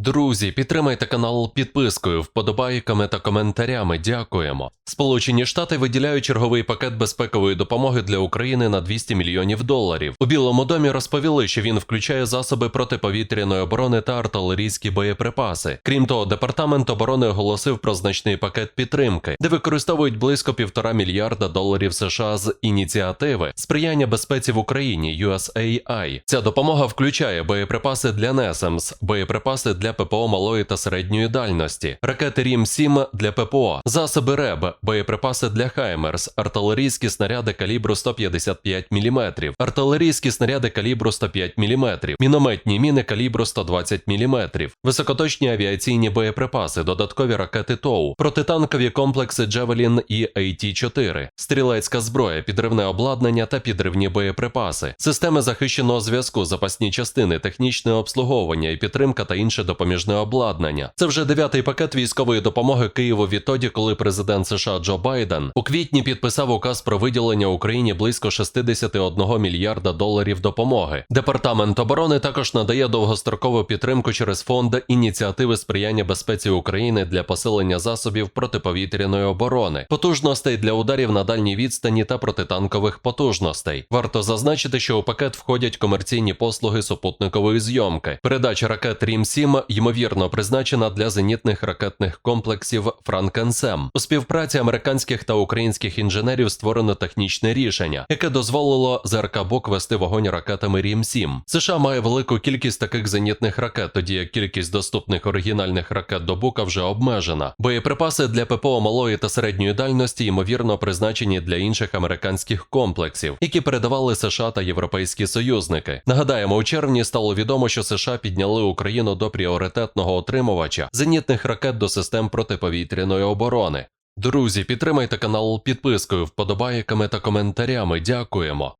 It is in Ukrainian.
Друзі, підтримайте канал підпискою, вподобайками та коментарями. Дякуємо. Сполучені Штати виділяють черговий пакет безпекової допомоги для України на 200 мільйонів доларів. У Білому домі розповіли, що він включає засоби протиповітряної оборони та артилерійські боєприпаси. Крім того, департамент оборони оголосив про значний пакет підтримки, де використовують близько півтора мільярда доларів США з ініціативи сприяння безпеці в Україні USAI. Ця допомога включає боєприпаси для NESAMS, боєприпаси для ППО малої та середньої дальності, ракети Рім-7 для ППО, засоби РЕБ, боєприпаси для Хаймерс, артилерійські снаряди калібру 155 мм, артилерійські снаряди калібру 105 мм, мінометні міни калібру 120 мм, високоточні авіаційні боєприпаси, додаткові ракети ТОУ, протитанкові комплекси Джевелін і AT-4, стрілецька зброя, підривне обладнання та підривні боєприпаси, системи захищеного зв'язку, запасні частини, технічне обслуговування і підтримка та інше допоміжне обладнання. Це вже дев'ятий пакет військової допомоги Києву відтоді, коли президент США Джо Байден у квітні підписав указ про виділення Україні близько 61 мільярда доларів допомоги. Департамент оборони також надає довгострокову підтримку через фонд ініціативи сприяння безпеці України для посилення засобів протиповітряної оборони, потужностей для ударів на дальній відстані та протитанкових потужностей. Варто зазначити, що у пакет входять комерційні послуги супутникової зйомки. Передача ракет Рім-7 ймовірно призначена для зенітних ракетних комплексів Франкенсем. У співпраці американських та українських інженерів створено технічне рішення, яке дозволило ЗРК БОК вести вогонь ракетами Рім-7. США має велику кількість таких зенітних ракет, тоді як кількість доступних оригінальних ракет до Бука вже обмежена. Боєприпаси для ППО малої та середньої дальності ймовірно призначені для інших американських комплексів, які передавали США та європейські союзники. Нагадаємо, у червні стало відомо, що США підняли Україну до пріоритетного отримувача зенітних ракет до систем протиповітряної оборони. Друзі, підтримайте канал підпискою, вподобайками та коментарями. Дякуємо.